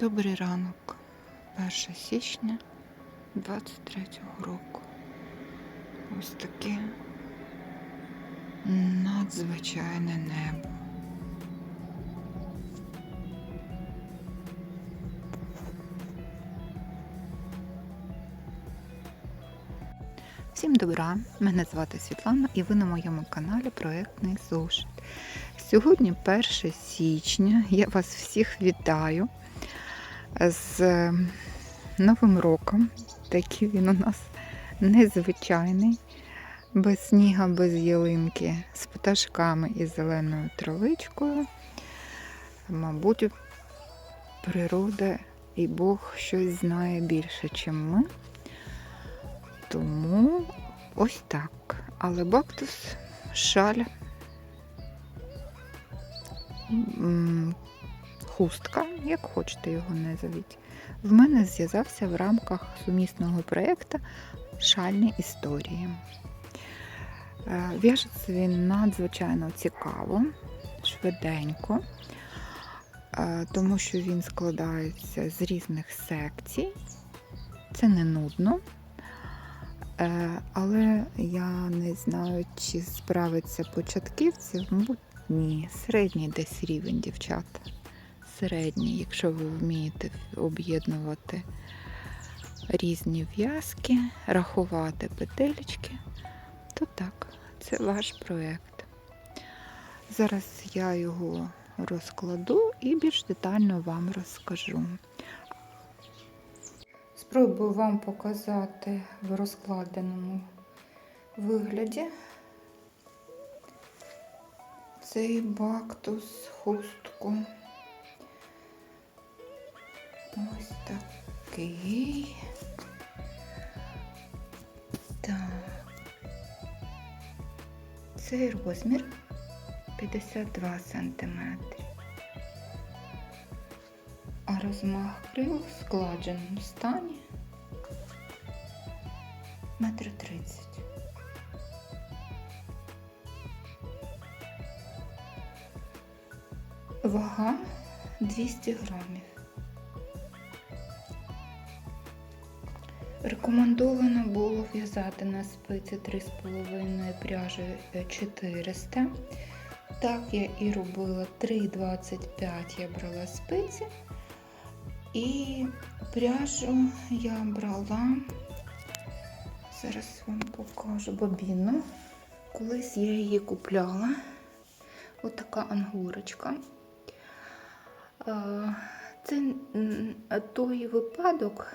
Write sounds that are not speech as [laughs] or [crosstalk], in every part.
Добрий ранок, 1 січня 23 року. Ось таке надзвичайне небо. Всім добра! Мене звати Світлана і ви на моєму каналі Проектний Зошит. Сьогодні 1 січня. Я вас всіх вітаю з е, Новим роком. Такий він у нас незвичайний, без сніга, без ялинки, з пташками і зеленою травичкою. Мабуть, природа і Бог щось знає більше, ніж ми. Тому ось так. Але бактус, шаль, хустка, як хочете його назовіть, в мене зв'язався в рамках сумісного проєкту Шальні історії. Е, В'яжеться він надзвичайно цікаво, швиденько, е, тому що він складається з різних секцій. Це не нудно. Е, Але я не знаю, чи справиться початківці. Мабуть, ні. Середній десь рівень дівчата. Середній, якщо ви вмієте об'єднувати різні в'язки, рахувати петелечки, то так, це ваш проєкт. Зараз я його розкладу і більш детально вам розкажу. Спробую вам показати в розкладеному вигляді цей бактус хустку. Ось такий. Так. Цей розмір 52 сантиметри. А розмах крил в складеному стані метр тридцять. Вага 200 грамів. Рекомендовано було в'язати на спиці 3,5 пряжі 400. Так я і робила 3,25 я брала спиці. І пряжу я брала, зараз вам покажу бобіну. Колись я її купляла. Ось така ангурочка. Це той випадок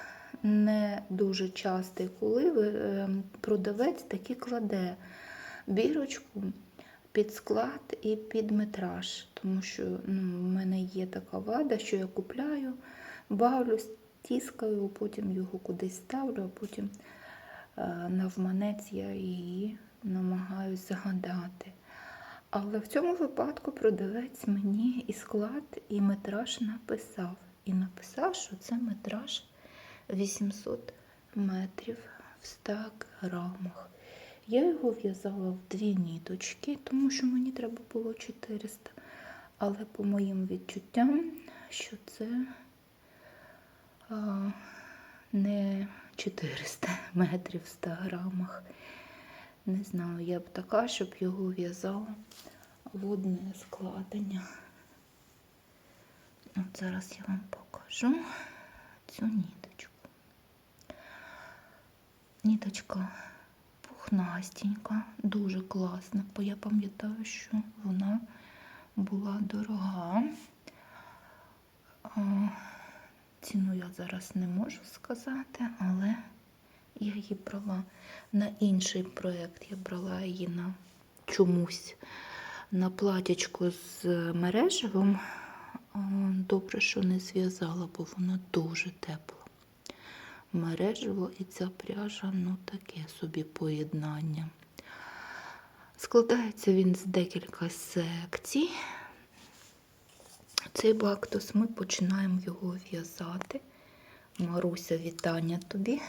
не дуже частий, коли е, продавець таки кладе бірочку під склад і під метраж. Тому що ну, в мене є така вада, що я купляю, бавлюсь, тіскаю, потім його кудись ставлю, а потім е, навманець я її намагаюсь загадати. Але в цьому випадку продавець мені і склад, і метраж написав. І написав, що це метраж 800 метрів в 100 грамах. Я його в'язала в дві ніточки, тому що мені треба було 400. Але по моїм відчуттям, що це а, не 400 [laughs] метрів в 100 грамах. Не знаю, я б така, щоб його в'язала в одне складення. От зараз я вам покажу цю ніточку. Ніточка пухнастенька, дуже класна, бо я пам'ятаю, що вона була дорога. Ціну я зараз не можу сказати, але я її брала на інший проєкт. Я брала її на чомусь на платячку з мережевим. Добре, що не зв'язала, бо вона дуже тепла. Мережево і ця пряжа, ну таке собі поєднання. Складається він з декілька секцій. Цей бактус ми починаємо його в'язати. Маруся, вітання тобі.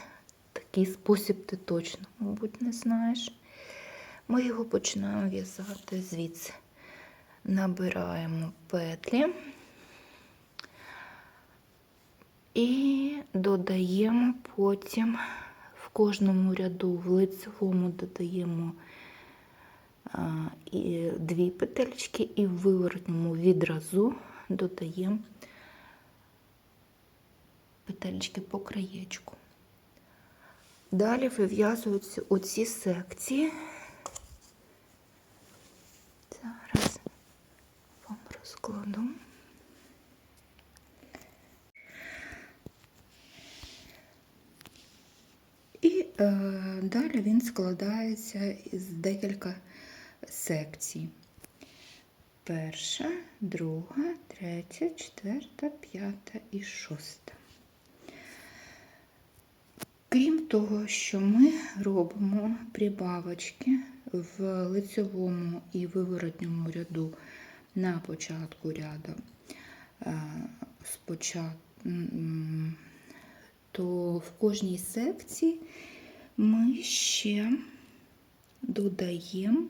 Такий спосіб ти точно, мабуть, не знаєш. Ми його починаємо в'язати звідси. Набираємо петлі. І додаємо потім в кожному ряду в лицевому додаємо і дві петельки, і в виворотньому відразу додаємо петельки по краєчку. Далі вив'язуються оці секції. Зараз вам розкладу. І е, далі він складається із декілька секцій. Перша, друга, третя, четверта, п'ята і шоста. Крім того, що ми робимо прибавочки в лицевому і виворотньому ряду на початку ряду, е, то в кожній секції ми ще додаємо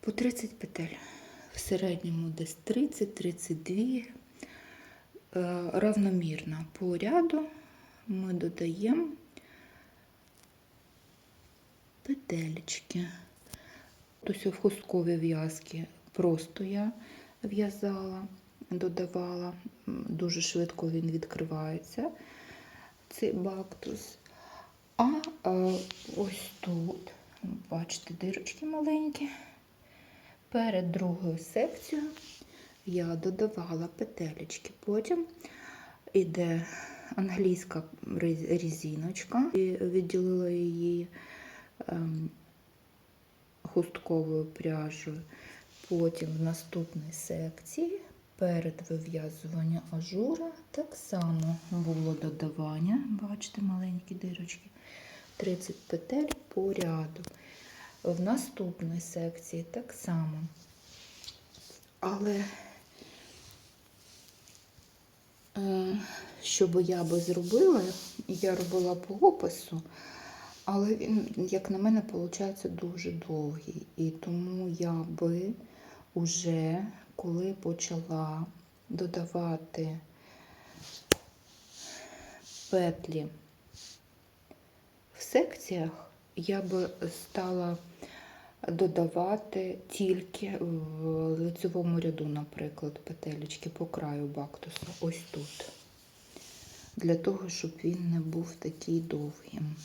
по 30 петель. В середньому десь 30-32 е, равномірно по ряду ми додаємо петельки. Тобто в хусткові в'язки просто я в'язала, додавала, дуже швидко він відкривається, цей бактус. А е, ось тут, бачите, дирочки маленькі. Перед другою секцією я додавала петелечки. Потім іде англійська резиночка. І відділила її ем, хустковою пряжею. Потім в наступній секції перед вив'язуванням ажура так само було додавання, бачите, маленькі дирочки, 30 петель по ряду. В наступній секції так само. Але е, що би я би зробила, я робила по опису, але він, як на мене, виходить дуже довгий. І тому я би уже, коли почала додавати петлі в секціях, я би стала додавати тільки в лицевому ряду, наприклад, петелечки по краю бактуса, ось тут. Для того, щоб він не був такий довгим.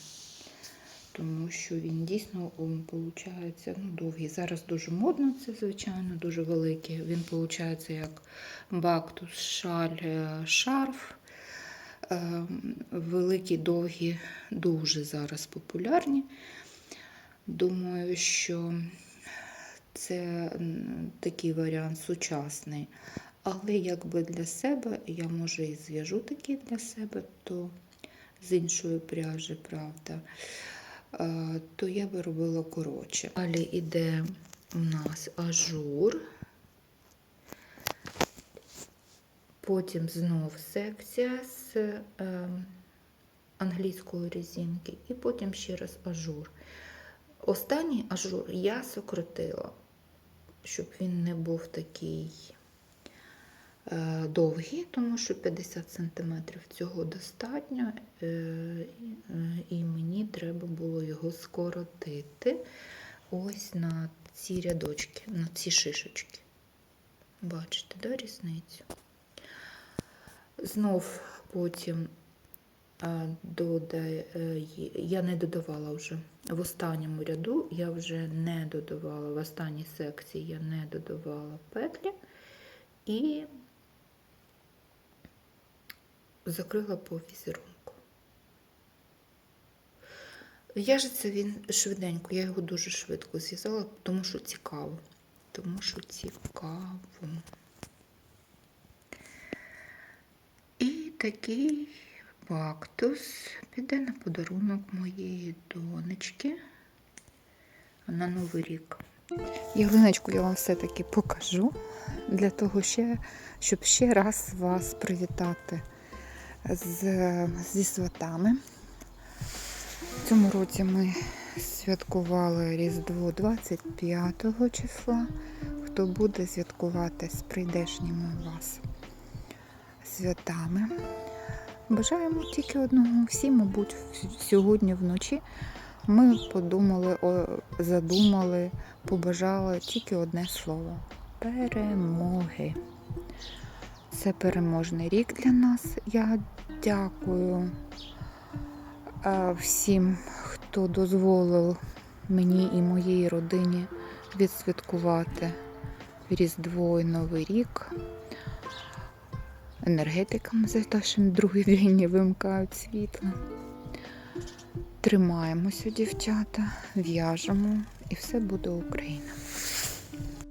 Тому що він дійсно виходить ну, довгий. Зараз дуже модно це, звичайно, дуже великий. Він виходить як бактус, шаль, е, шарф. Е, Великі, довгі, дуже зараз популярні. Думаю, що це такий варіант сучасний. Але якби для себе, я може і зв'яжу такий для себе, то з іншої пряжі, правда, то я би робила коротше. Далі йде у нас ажур. Потім знов секція з е, англійської резинки, і потім ще раз ажур. Останній ажур я сократила, щоб він не був такий е, довгий, тому що 50 см цього достатньо, е, і- е, мені треба було його скоротити ось на ці рядочки, на ці шишечки. Бачите, да, різницю? Знов потім е, додай, е, є- я не додавала вже в останньому ряду, я вже не додавала, в останній секції я не додавала петлі і закрила по візерунку. В'яжеться він швиденько, я його дуже швидко зв'язала, тому що цікаво. Тому що цікаво. І такий бактус піде на подарунок моєї донечки на Новий рік. Ялиночку я вам все-таки покажу для того, ще, щоб ще раз вас привітати з, зі святами. В цьому році ми святкували Різдво 25 числа. Хто буде святкувати з прийдешніми вас святами. Бажаємо тільки одного. Всі, мабуть, сьогодні вночі ми подумали, задумали, побажали тільки одне слово перемоги. Це переможний рік для нас. Я дякую е, всім, хто дозволив мені і моїй родині відсвяткувати Різдво і Новий рік. Енергетикам за те, що на другий день не вимикають світло. Тримаємося, дівчата, в'яжемо, і все буде Україна.